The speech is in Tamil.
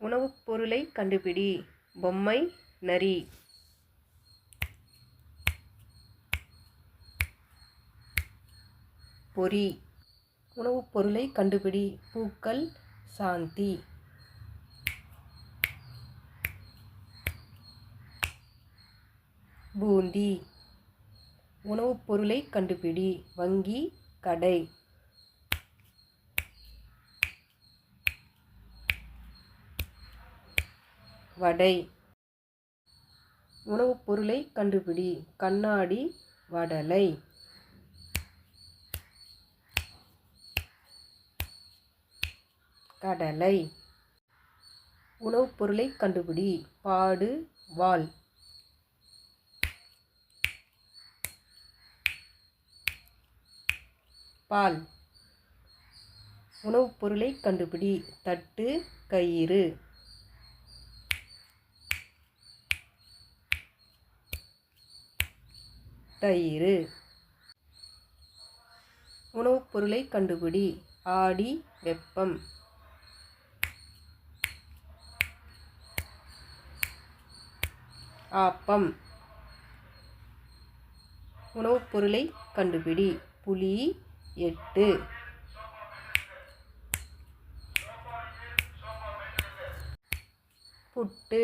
உணவுப் பொருளை கண்டுபிடி. பொம்மை நரி. பொறி. உணவுப் பொருளை கண்டுபிடி. பூக்கள் சாந்தி. பூந்தி. உணவுப் பொருளை கண்டுபிடி. வங்கி கடை. வடை. உணவுப் பொருளை கண்டுபிடி. கண்ணாடி வடலை. கடலை. உணவுப் பொருளை கண்டுபிடி. பாடு வால். பால். உணவுப் பொருளை கண்டுபிடி. தட்டு கயிறு. தயிர். உணவுப் பொருளை கண்டுபிடி. ஆடி வெப்பம். ஆப்பம். உணவுப் பொருளை கண்டுபிடி. புளி எட்டு. புட்டு.